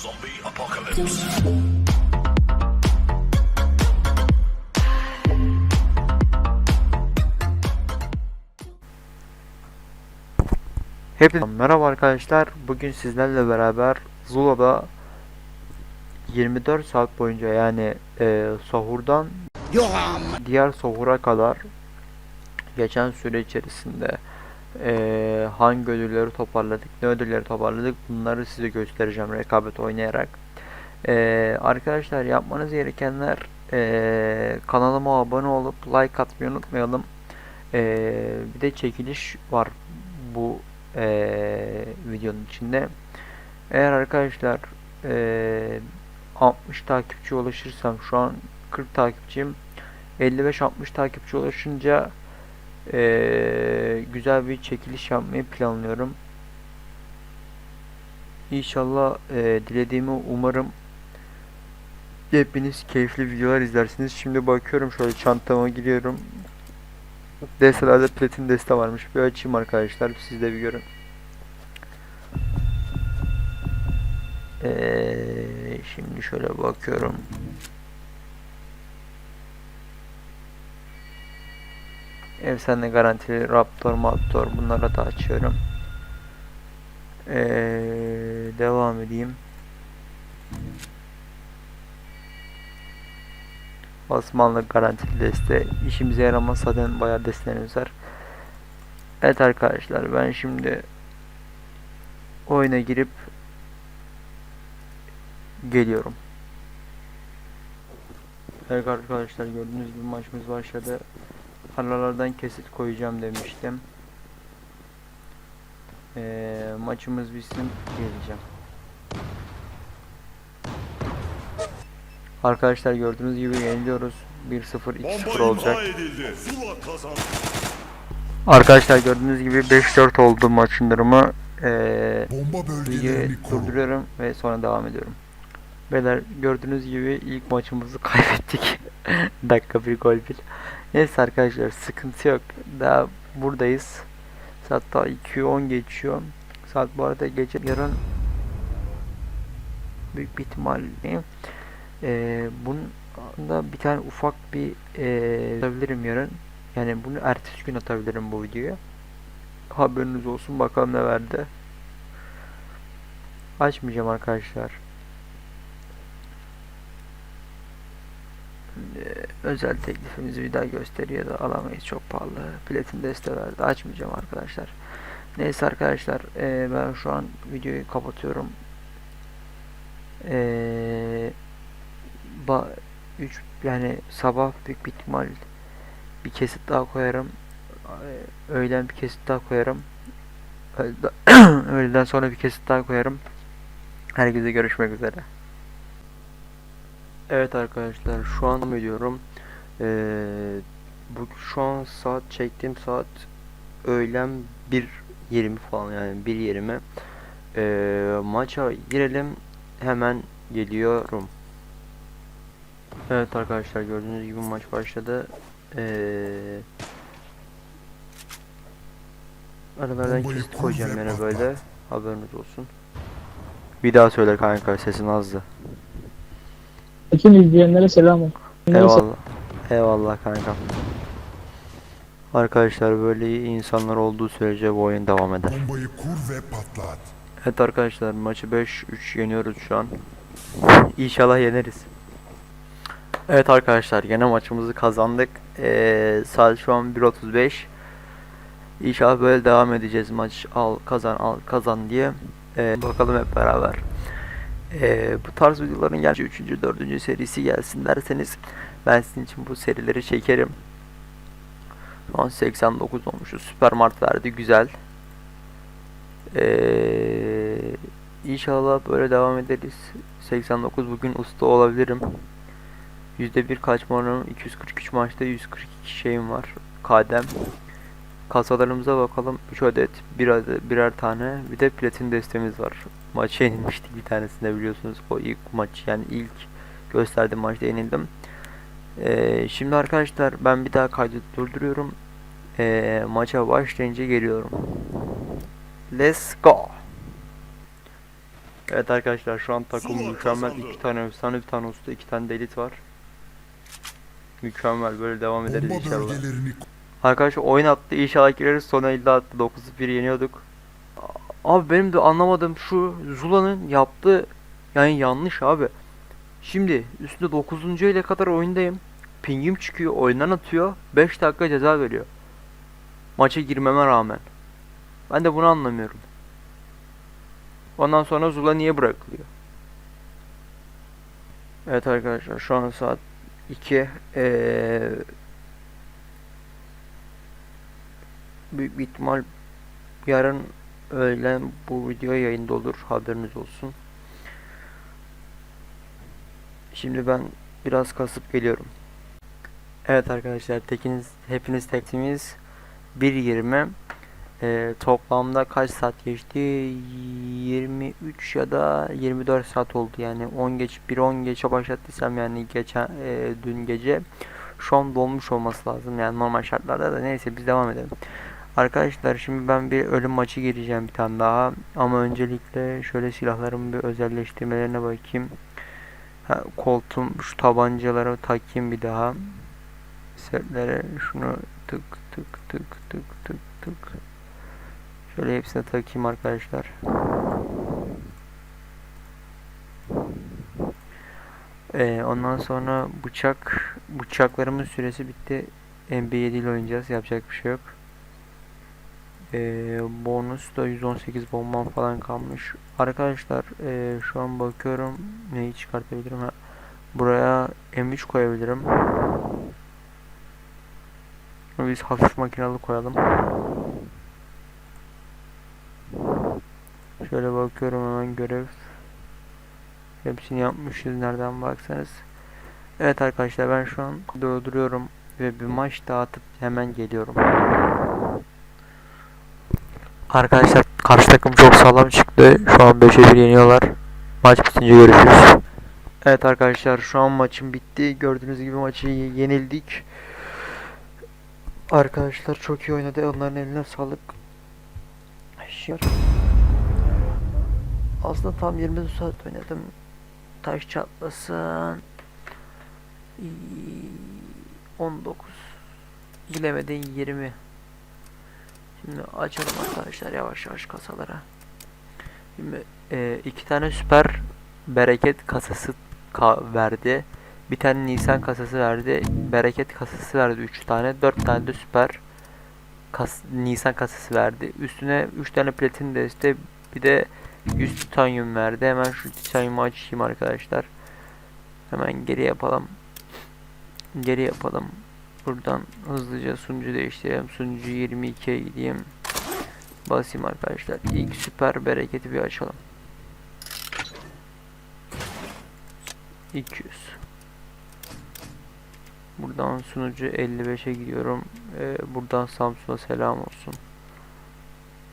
Zombie apocalypse. Hepinize merhaba arkadaşlar. Bugün sizlerle beraber Zula'da 24 saat boyunca yani e, sahurdan diğer sahura kadar geçen süre içerisinde e, hangi ödülleri toparladık, ne ödülleri toparladık bunları size göstereceğim rekabet oynayarak. E, arkadaşlar yapmanız gerekenler e, kanalıma abone olup like atmayı unutmayalım. E, bir de çekiliş var bu eee, videonun içinde. Eğer arkadaşlar eee 60 takipçi ulaşırsam şu an 40 takipçiyim. 55-60 takipçi ulaşınca eee, güzel bir çekiliş yapmayı planlıyorum. İnşallah eee, dilediğimi umarım hepiniz keyifli videolar izlersiniz. Şimdi bakıyorum şöyle çantama giriyorum. Destelerde platin deste varmış. Bir açayım arkadaşlar. Siz de bir görün. Ee, şimdi şöyle bakıyorum. Efsane garantili Raptor, Raptor bunlara da açıyorum. Ee, devam edeyim. Osmanlı garantili deste. İşimize yaramaz zaten bayağı destelerimiz var. Evet arkadaşlar ben şimdi oyuna girip geliyorum. Evet arkadaşlar gördüğünüz gibi maçımız başladı. Aralardan kesit koyacağım demiştim. Ee, maçımız bitsin geleceğim. Arkadaşlar gördüğünüz gibi yeniliyoruz. 1-0 2-0 Bomba olacak. Arkadaşlar gördüğünüz gibi 5-4 oldu maçın durumu. Ee, videoyu durduruyorum ve sonra devam ediyorum. Beyler gördüğünüz gibi ilk maçımızı kaybettik. Dakika bir gol bir. Neyse arkadaşlar sıkıntı yok. Daha buradayız. Saat daha 2'yi 10 geçiyor. Saat bu arada gece yarın büyük bir ihtimalle ee, bunun da bir tane ufak bir ee, atabilirim yarın. Yani bunu ertesi gün atabilirim bu videoyu. Haberiniz olsun bakalım ne verdi. Açmayacağım arkadaşlar. Ee, özel teklifimizi bir daha gösteriyor da alamayız çok pahalı. Platin deste verdi. Açmayacağım arkadaşlar. Neyse arkadaşlar ee, ben şu an videoyu kapatıyorum. Ee, ba 3 yani sabah büyük bir ihtimal bir kesit daha koyarım. Ee, Öğlen bir kesit daha koyarım. Öğleden sonra bir kesit daha koyarım. Herkese görüşmek üzere. Evet arkadaşlar şu an ediyorum. Ee, bu şu an saat çektiğim saat öğlen 1.20 falan yani 1.20. Ee, maça girelim hemen geliyorum. Evet arkadaşlar gördüğünüz gibi maç başladı. Ee, aralardan kesit koyacağım yine böyle. Haberiniz olsun. Bir daha söyle kanka sesin azdı. Bütün izleyenlere selam olsun. Eyvallah. Eyvallah kanka. Arkadaşlar böyle iyi insanlar olduğu sürece bu oyun devam eder. Bombayı kur ve patlat. Evet arkadaşlar maçı 5-3 yeniyoruz şu an. İnşallah yeneriz. Evet arkadaşlar gene maçımızı kazandık. Ee, saat şu an 1.35. İnşallah böyle devam edeceğiz maç al kazan al kazan diye. Ee, bakalım hep beraber. Ee, bu tarz videoların gerçi 3. 4. serisi gelsin derseniz ben sizin için bu serileri çekerim. Şu an 89 olmuşuz. Süper Mart verdi güzel. Ee, inşallah böyle devam ederiz. 89 bugün usta olabilirim. %1 kaçma oranım 243 maçta 142 şeyim var. Kadem. Kasalarımıza bakalım. 3 adet, 1 adet, birer tane. Bir de platin destemiz var. Maça yenilmiştik bir tanesinde biliyorsunuz. O ilk maç yani ilk gösterdiğim maçta yenildim. Ee, şimdi arkadaşlar ben bir daha kaydı durduruyorum. Ee, maça başlayınca geliyorum. Let's go. Evet arkadaşlar şu an takım mükemmel. kazandı. iki tane efsane bir tane usta iki tane de elit var. Mükemmel böyle devam ederiz inşallah. Arkadaşlar oyun attı inşallah gireriz sonra elde attı 9-1 yeniyorduk. Abi benim de anlamadığım şu Zula'nın yaptığı yani yanlış abi. Şimdi üstünde 9. ile kadar oyundayım. Pingim çıkıyor oyundan atıyor 5 dakika ceza veriyor. Maça girmeme rağmen. Ben de bunu anlamıyorum. Ondan sonra Zula niye bırakılıyor? Evet arkadaşlar şu an saat 2. Ee, büyük bir ihtimal yarın öğlen bu video yayında olur haberiniz olsun. Şimdi ben biraz kasıp geliyorum. Evet arkadaşlar tekiniz hepiniz tektimiz 1.20 Ee, toplamda kaç saat geçti 23 ya da 24 saat oldu yani 10 geç 1 10 geçe başlattıysam yani geçen e, dün gece şu an dolmuş olması lazım yani normal şartlarda da neyse biz devam edelim. Arkadaşlar şimdi ben bir ölüm maçı gireceğim bir tane daha ama öncelikle şöyle silahlarımın bir özelleştirmelerine bakayım. Ha, koltuğum şu tabancalara takayım bir daha. Setlere şunu tık tık tık tık tık tık. Şöyle hepsine takayım arkadaşlar. Ee, ondan sonra bıçak bıçaklarımın süresi bitti. MB7 ile oynayacağız. Yapacak bir şey yok. Ee, bonus da 118 bombam falan kalmış. Arkadaşlar ee, şu an bakıyorum neyi çıkartabilirim. Ha, buraya M3 koyabilirim. Biz hafif makinalı koyalım. Şöyle bakıyorum hemen görev. Hepsini yapmışız nereden baksanız. Evet arkadaşlar ben şu an dolduruyorum ve bir maç dağıtıp hemen geliyorum. Arkadaşlar karşı takım çok sağlam çıktı. Şu an 5'e 1 yeniyorlar. Maç bitince görüşürüz. Evet arkadaşlar şu an maçım bitti. Gördüğünüz gibi maçı yenildik. Arkadaşlar çok iyi oynadı. Onların eline sağlık. Aslında tam 24 saat oynadım. Taş çatlasın. İyi, 19. Bilemedin 20. Şimdi açalım arkadaşlar yavaş yavaş kasalara. Şimdi e, iki tane süper bereket kasası ka- verdi. Bir tane Nisan kasası verdi. Bereket kasası verdi 3 tane. 4 tane de süper kas Nisan kasası verdi. Üstüne 3 tane platin deste bir de 100 titanyum verdi. Hemen şu titanyumu açayım arkadaşlar. Hemen geri yapalım. Geri yapalım. Buradan hızlıca sunucu değiştirelim. Sunucu 22'ye gideyim. Basayım arkadaşlar. İlk süper bereketi bir açalım. 200. Buradan sunucu 55'e gidiyorum. Ee, buradan Samsun'a selam olsun.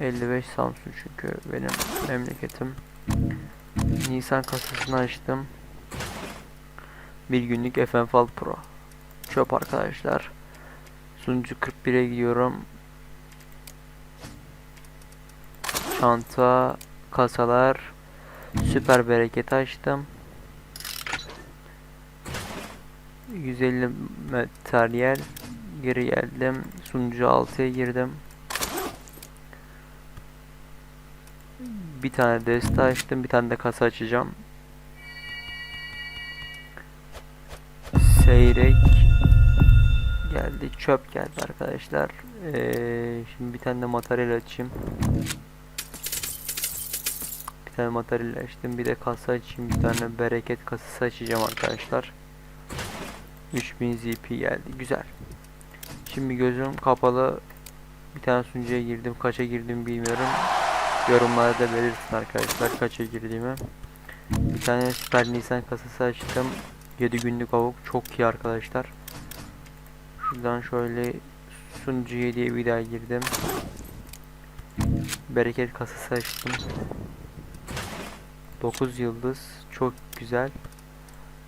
55 Samsun çünkü benim memleketim. Nisan kasasını açtım. Bir günlük FM Fal Pro. Çöp arkadaşlar. Sunucu 41'e gidiyorum. Çanta, kasalar, süper bereket açtım. 150 materyal geri geldim. Sunucu 6'ya girdim. Bir tane deste açtım. Bir tane de kasa açacağım. Seyrek geldi. Çöp geldi arkadaşlar. Ee, şimdi bir tane de materyal açayım. Bir tane materyal açtım. Bir de kasa açayım. Bir tane bereket kasası açacağım arkadaşlar. 3000 ZP geldi. Güzel. Şimdi gözüm kapalı. Bir tane sunucuya girdim. Kaça girdim bilmiyorum. Yorumlarda belirtin arkadaşlar kaça girdiğimi. Bir tane Süper Nisan kasası açtım. 7 günlük avuk çok iyi arkadaşlar. Şuradan şöyle sunucu 7'ye bir daha girdim. Bereket kasası açtım. 9 yıldız çok güzel.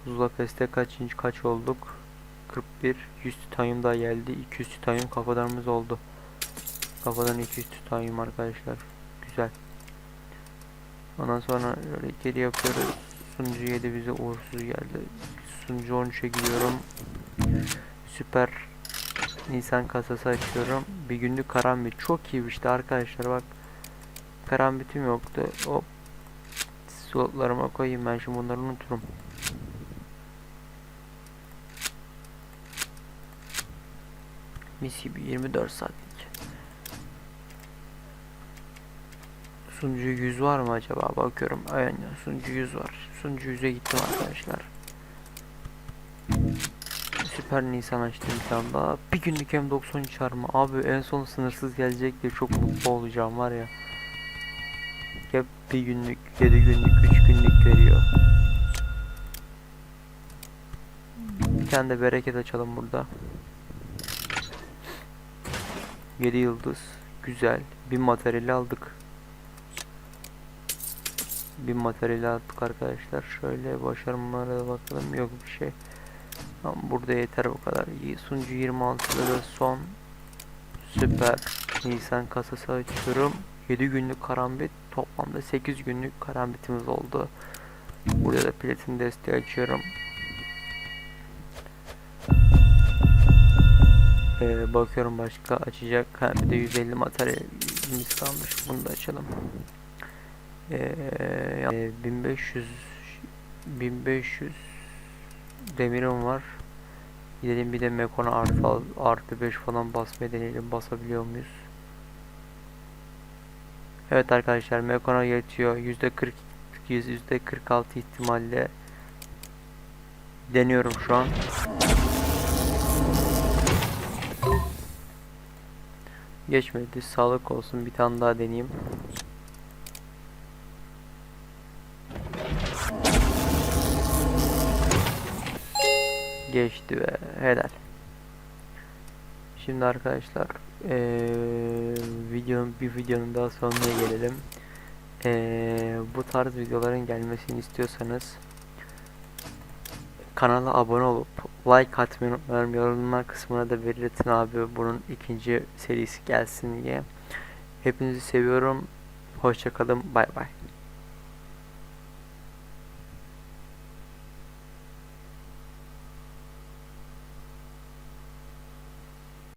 Zula Fest'te kaçıncı kaç olduk? 41 100 titanyum daha geldi. 200 titanyum kafadarımız oldu. Kafadan 200 titanyum arkadaşlar. Güzel. Ondan sonra böyle geri yapıyoruz. Sunucu 7 bize uğursuz geldi. Sunucu 13'e gidiyorum. Süper Nisan kasası açıyorum. Bir günlük karambit çok iyi işte arkadaşlar bak. Karambitim yoktu. Hop. Slotlarıma koyayım ben şimdi bunları unuturum. Mis gibi 24 saatlik. Sunucu 100 var mı acaba? Bakıyorum. Aynen sunucu 100 var. Sunucu 100'e gittim arkadaşlar. Süper Nisan açtım bir tane daha. Bir günlük M90 çarmı. Abi en son sınırsız gelecek diye çok mutlu olacağım var ya. Hep bir günlük, 7 günlük, 3 günlük veriyor. Bir tane de bereket açalım burada. 7 yıldız. Güzel. Bir materyali aldık. Bir materyali aldık arkadaşlar. Şöyle başarımlara bakalım. Yok bir şey. Tamam burada yeter bu kadar. Sunucu 26'da da son süper Nisan kasası açıyorum. 7 günlük karambit toplamda 8 günlük karambitimiz oldu. Burada da platin desteği açıyorum. Ee, bakıyorum başka açacak. Ha, bir de 150 materyalimiz kalmış. Bunu da açalım. Ee, yani 1500 1500 demirim var. Gidelim bir de Mekon'a artı, artı 5 falan basmaya deneyelim. Basabiliyor muyuz? Evet arkadaşlar Mekon'a yetiyor. %40 %46 ihtimalle deniyorum şu an. Geçmedi. Sağlık olsun. Bir tane daha deneyeyim. Geçti ve helal. Şimdi arkadaşlar eee videonun bir videonun daha sonuna gelelim. Eee, bu tarz videoların gelmesini istiyorsanız kanala abone olup like atmayı unutmayın. Yorumlar kısmına da belirtin abi bunun ikinci serisi gelsin diye. Hepinizi seviyorum. Hoşçakalın. Bay bay.